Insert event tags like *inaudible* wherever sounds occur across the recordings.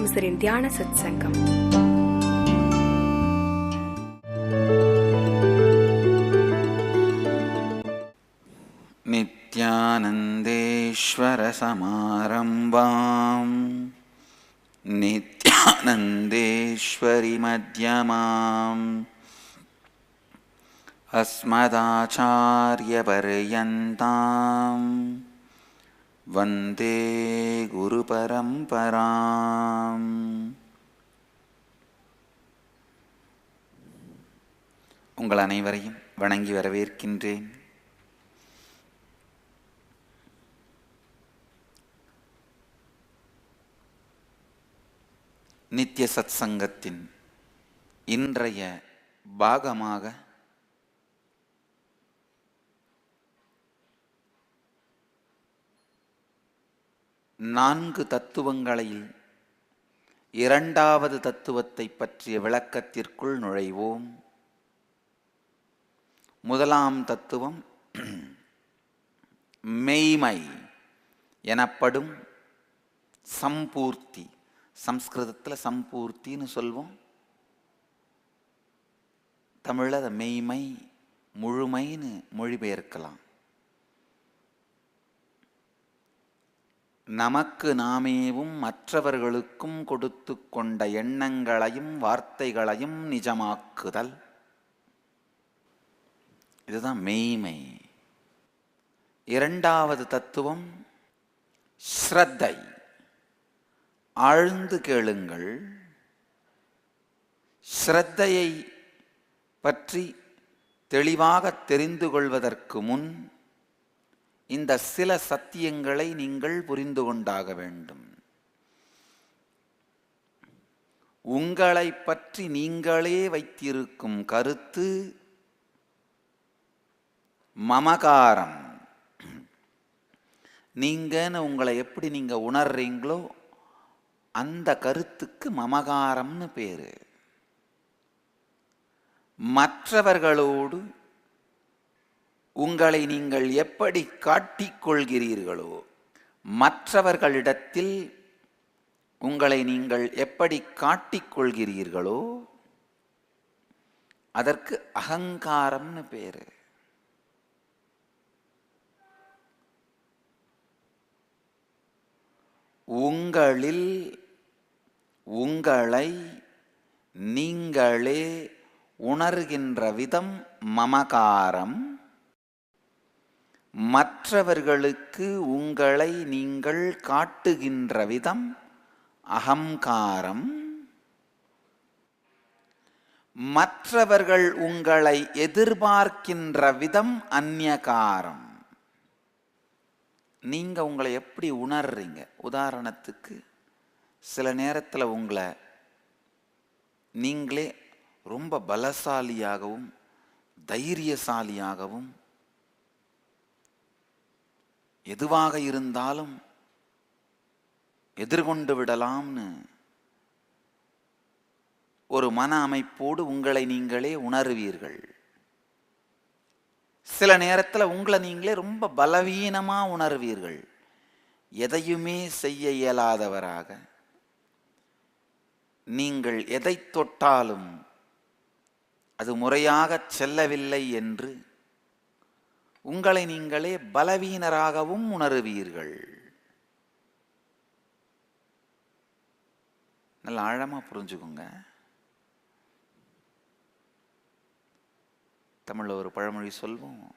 பரமஹம்சரின் தியான சத் சங்கம் नित्यानन्देश्वरसमारम्भाम् नित्यानन्देश्वरि मध्यमाम् अस्मदाचार्यपर्यन्ताम् वन्दे गुरुपरम्पराम् உங்கள் அனைவரையும் வணங்கி வரவேற்கின்றேன் நித்திய சத் சங்கத்தின் இன்றைய பாகமாக நான்கு தத்துவங்களில் இரண்டாவது தத்துவத்தை பற்றிய விளக்கத்திற்குள் நுழைவோம். முதலாம் தத்துவம் *clears throat* மெய்மை எனப்படும் சம்பூர்த்தி சம்ஸ்கிருதத்தில் சம்பூர்த்தின்னு சொல்வோம். தமிழில் அதை மெய்மை முழுமைன்னு மொழிபெயர்க்கலாம். நமக்கு நாமேவும் மற்றவர்களுக்கும் கொடுத்து கொண்ட எண்ணங்களையும் வார்த்தைகளையும் நிஜமாக்குதல். இதுதான் மெய்மை. இரண்டாவது தத்துவம் ஸ்ரத்தை. ஆழ்ந்து கேளுங்கள். ஸ்ரத்தையை பற்றி தெளிவாக தெரிந்து கொள்வதற்கு முன் இந்த சில சத்தியங்களை நீங்கள் புரிந்து கொண்டாக வேண்டும். உங்களை பற்றி நீங்களே வைத்திருக்கும் கருத்து மமகாரம். நீங்கன்னு உங்களை எப்படி நீங்க உணர்றீங்களோ அந்த கருத்துக்கு மமகாரம்னு பேரு. மற்றவர்களோடு உங்களை நீங்கள் எப்படி காட்டிக்கொள்கிறீர்களோ மற்றவர்களிடத்தில் உங்களை நீங்கள் எப்படி காட்டிக்கொள்கிறீர்களோ அதற்கு அகங்காரம்னு பேரு. உங்களில் உங்களை நீங்களே உணர்கின்ற விதம் மமகாரம். மற்றவர்களுக்கு உங்களை நீங்கள் காட்டுகின்ற விதம் அகங்காரம். மற்றவர்கள் உங்களை எதிர்பார்க்கின்ற விதம் அந்நியகாரம். நீங்க உங்களை எப்படி உணர்றீங்க? உதாரணத்துக்கு சில நேரத்தில் உங்களை நீங்களே ரொம்ப பலசாலியாகவும் தைரியசாலியாகவும் எதுவாக இருந்தாலும் எதிர்கொண்டு விடலாம்னு ஒரு மன அமைப்போடு உங்களை நீங்களே உணர்வீர்கள். சில நேரத்தில் உங்களை நீங்களே ரொம்ப பலவீனமாக உணர்வீர்கள். எதையுமே செய்ய இயலாதவராக. நீங்கள் எதை தொட்டாலும் அது முறையாக செல்லவில்லை என்று உங்களை நீங்களே பலவீனராகவும் உணருவீர்கள். நல்ல ஆழமாக புரிஞ்சுக்கோங்க. தமிழில் ஒரு பழமொழி சொல்வோம்.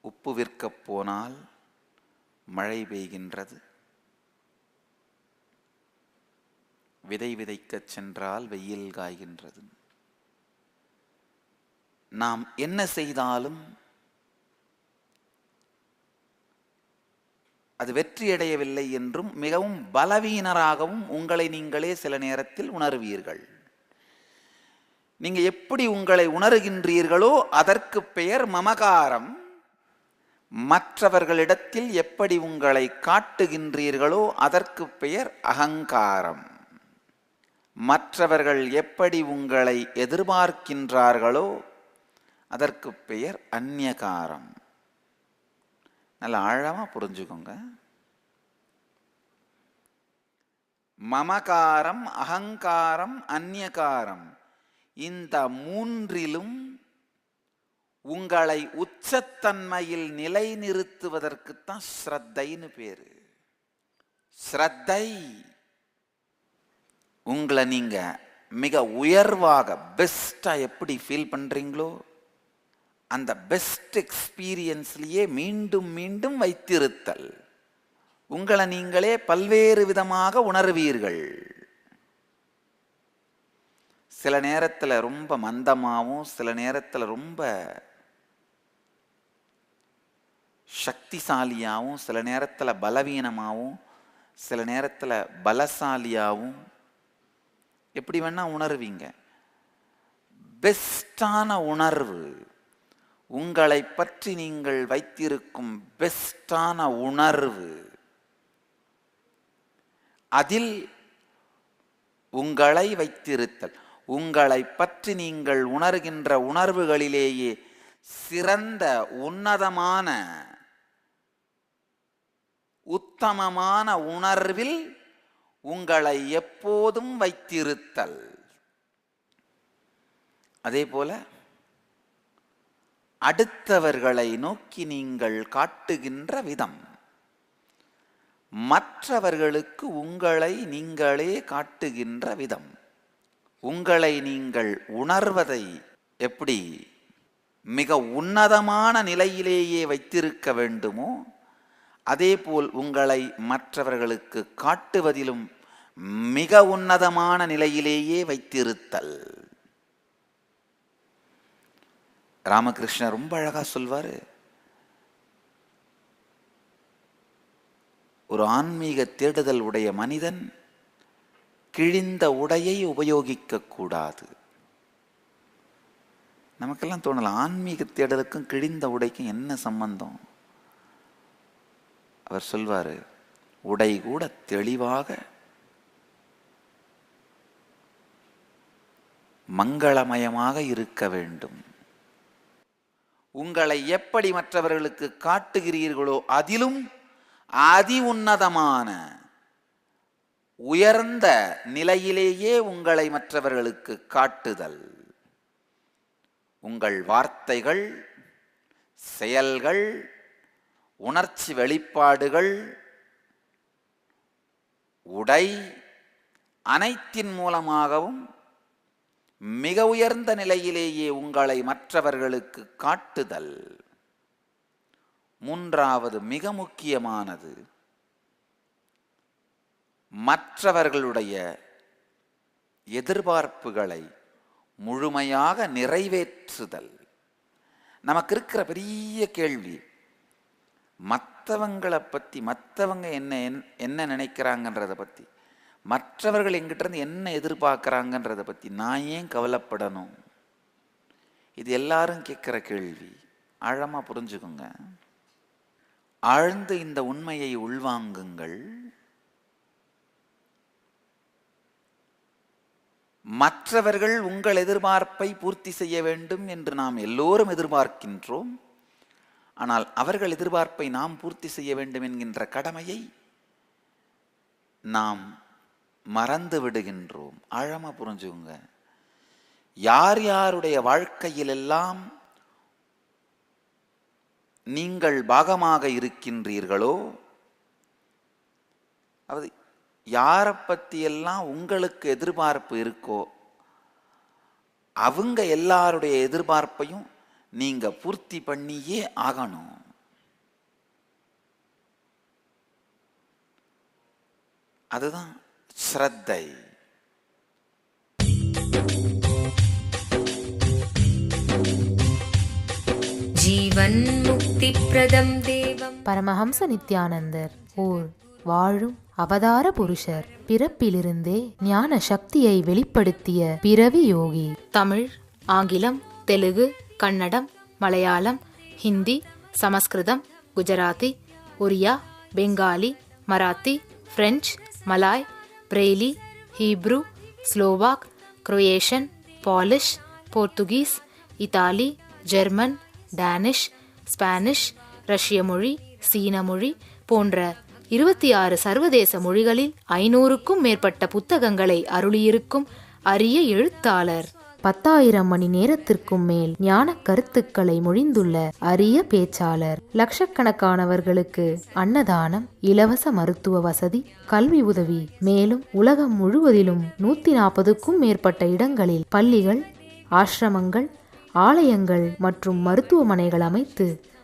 உப்பு விற்கப் போனால் மழை பெய்கின்றது. விதை விதைக்கச் சென்றால் வெயில் காய்கின்றது. நாம் என்ன செய்தாலும் அது வெற்றியடையவில்லை என்றும் மிகவும் பலவீனராகவும் உங்களை நீங்களே சில நேரத்தில் உணர்வீர்கள். நீங்க எப்படி உங்களை உணர்கின்றீர்களோ அதற்கு பெயர் மமகாரம். மற்றவர்களிடத்தில் எப்படி உங்களை காட்டுகின்றீர்களோ அதற்கு பெயர் அகங்காரம். மற்றவர்கள் எப்படி உங்களை எதிர்பார்க்கின்றார்களோ அதற்கு பெயர் அந்நியகாரம். நல்ல ஆழமாக புரிஞ்சுக்கோங்க. மமகாரம் அகங்காரம் அந்நியகாரம். இந்த மூன்றிலும் உங்களை உச்சத்தன்மையில் நிலைநிறுத்துவதற்குத்தான் ஸ்ரத்தைன்னு பேரு. ஸ்ரத்தை உங்களை நீங்க மிக உயர்வாக பெஸ்ட்டாக எப்படி ஃபீல் பண்ணுறீங்களோ அந்த பெஸ்ட் எக்ஸ்பீரியன்ஸ்லேயே மீண்டும் மீண்டும் வைத்திருத்தல். உங்களை நீங்களே பல்வேறு விதமாக உணர்வீர்கள். சில நேரத்தில் ரொம்ப மந்தமாகவும் சில நேரத்தில் ரொம்ப சக்திசாலியாகவும் சில நேரத்தில் பலவீனமாகவும் சில நேரத்தில் பலசாலியாகவும் எப்படி வேணால் உணர்வீங்க. பெஸ்டான உணர்வு உங்களை பற்றி நீங்கள் வைத்திருக்கும் பெஸ்டான உணர்வு அதில் உங்களை வைத்திருத்தல். உங்களை பற்றி நீங்கள் உணர்கின்ற உணர்வுகளிலேயே சிறந்த உன்னதமான உத்தமமான உணர்வில் உங்களை எப்போதும் வைத்திருத்தல். அதே போல அடுத்தவர்களை நோக்கி நீங்கள் காட்டுகின்ற விதம். மற்றவர்களுக்கு உங்களை நீங்களே காட்டுகின்ற விதம். உங்களை நீங்கள் உணர்வதை எப்படி மிக உன்னதமான நிலையிலேயே வைத்திருக்க வேண்டுமோ அதேபோல் உங்களை மற்றவர்களுக்கு காட்டுவதிலும் மிக உன்னதமான நிலையிலேயே வைத்திருத்தல். ராமகிருஷ்ணர் ரொம்ப அழகாக சொல்வார். ஒரு ஆன்மீக தேடுதல் உடைய மனிதன் கிழிந்த உடையை உபயோகிக்க கூடாது. நமக்கெல்லாம் தோணலாம் ஆன்மீக தேடலுக்கும் கிழிந்த உடைக்கும் என்ன சம்பந்தம்? அவர் சொல்வார் உடை கூட தெளிவாக மங்களமயமாக இருக்க வேண்டும். உங்களை எப்படி மற்றவர்களுக்கு காட்டுகிறீர்களோ அதிலும் அதி உன்னதமான உயர்ந்த நிலையிலேயே உங்களை மற்றவர்களுக்கு காட்டுதல். உங்கள் வார்த்தைகள் செயல்கள் உணர்ச்சி வெளிப்பாடுகள் உடை அனைத்தின் மூலமாகவும் மிக உயர்ந்த நிலையிலேயே உங்களை மற்றவர்களுக்கு காட்டுதல். மூன்றாவது மிக முக்கியமானது மற்றவர்களுடைய எதிர்பார்ப்புகளை முழுமையாக நிறைவேற்றுதல். நமக்கு இருக்கிற பெரிய கேள்வி மற்றவங்களை பற்றி மற்றவங்க என்ன என்ன நினைக்கிறாங்கன்றதை பற்றி மற்றவர்கள் எங்கிட்டருந்து என்ன எதிர்பார்க்குறாங்கன்றதை பற்றி நான் ஏன் கவலைப்படணும்? இது எல்லாரும் கேட்குற கேள்வி. ஆழமாக புரிஞ்சுக்குங்க. ஆழ்ந்து இந்த உண்மையை உள்வாங்குங்கள். மற்றவர்கள் உங்கள் எதிர்பார்ப்பை பூர்த்தி செய்ய வேண்டும் என்று நாம் எல்லோரும் எதிர்பார்க்கின்றோம். ஆனால் அவர்கள் எதிர்பார்ப்பை நாம் பூர்த்தி செய்ய வேண்டும் என்கின்ற கடமையை நாம் மறந்து விடுகின்றோம். ஆழமாக புரிஞ்சுங்க யார் யாருடைய வாழ்க்கையிலெல்லாம் நீங்கள் பாகமாக இருக்கின்றீர்களோ அது யாரை பற்றியெல்லாம் உங்களுக்கு எதிர்பார்ப்பு இருக்கோ அவங்க எல்லாருடைய எதிர்பார்ப்பையும் நீங்க பூர்த்தி பண்ணியே ஆகணும். அதுதான் ஸ்ரத்தை. ஜீவன் முக்தி பரமஹம்ச நித்யானந்தர் ஓர் வாழும் அவதார புருஷர். பிறப்பிலிருந்தே ஞான சக்தியை வெளிப்படுத்திய பிறவி யோகி. தமிழ் ஆங்கிலம் Telugu Kannadam Malayalam Hindi Samaskritam Gujarati Oriya Bengali Marathi French Malay Braille Hebrew Slovak Croatian Polish Portuguese Italy German Danish Spanish ரஷ்ய மொழி சீன மொழி போன்ற இருபத்தி ஆறு சர்வதேச மொழிகளில் ஐநூறுக்கும் மேற்பட்ட புத்தகங்களை அருளியிருக்கும் அரிய எழுத்தாளர். பத்தாயிரம் மணி நேரத்திற்கும் மேல் ஞான கருத்துக்களை மொழிந்துள்ள அரிய பேச்சாளர். லட்சக்கணக்கானவர்களுக்கு அன்னதானம் இலவச மருத்துவ வசதி கல்வி உதவி. மேலும் உலகம் முழுவதிலும் நூத்தி நாற்பதுக்கும் மேற்பட்ட இடங்களில் பள்ளிகள் ஆசிரமங்கள் ஆலயங்கள் மற்றும் மருத்துவமனைகள் அமைத்து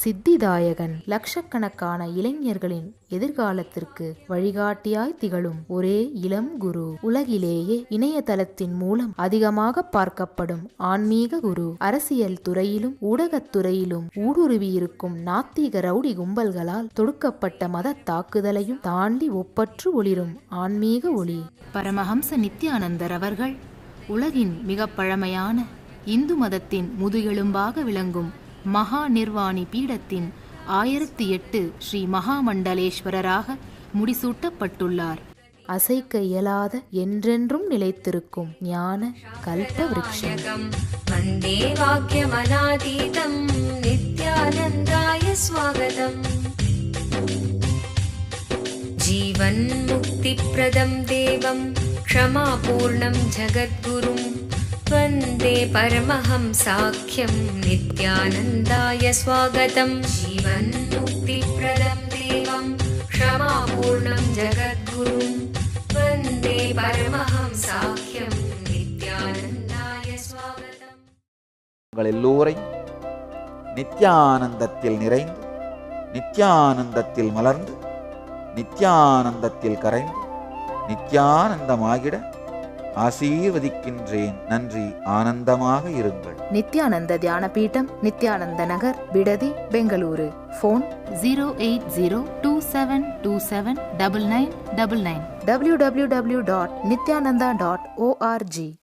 சித்திதாயகன் லட்சக்கணக்கான இளைஞர்களின் எதிர்காலத்திற்கு வழிகாட்டியாய் திகழும் ஒரே இளம் குரு. உலகிலேயே இணையதளத்தின் மூலம் அதிகமாக பார்க்கப்படும் ஆன்மீக குரு. அரசியல் துறையிலும் ஊடகத்துறையிலும் ஊடுருவியிருக்கும் நாத்திக ரவுடி கும்பல்களால் தொடுக்கப்பட்ட மத தாக்குதலையும் தாண்டி ஒப்பற்று ஒளிரும் ஆன்மீக ஒளி. பரமஹம்ச நித்யானந்தர் அவர்கள் உலகின் மிக பழமையான இந்து மதத்தின் முதுகெலும்பாக விளங்கும் மகா நிர்வாணி பீடத்தின் ஆயிரத்தி எட்டு ஸ்ரீ மகாமண்டலேஸ்வரராக முடிசூட்டப்பட்டுள்ளார். அசைக்க இயலாத என்றென்றும் நிலைத்திருக்கும் ஞான கல்ப விருட்சம். வந்தே வாக்கியமனாதீதம் நித்யானந்தாய ஸ்வாகதம். ஜீவன் முக்திப்ரதம் தேவம் க்ஷமாபூர்ணம் ஜகத்குரும் वन्दे परमहंसाख्यं नित्यानन्दाय स्वागतं जीवन्मुक्तिप्रदं देवं क्षमापूर्णं जगद्गुरुं वन्दे परमहंसाख्यं नित्यानन्दाय स्वागतम् உங்கள் எல்லோரையும் நித்யானந்தத்தில் நிறைந்து நித்யானந்தத்தில் மலர்ந்து நித்யானந்தத்தில் கரைந்து நித்யானந்தமாகிட ஆசீர்வதிக்கின்றேன். நன்றி. ஆனந்தமாக இருங்கள். Nithyananda Dhyana Peetam Nithyananda Nagar Bidadi Bengaluru. Phone zero eight zero two seven two seven double nine double nine W W W dot Nithyananda dot ORG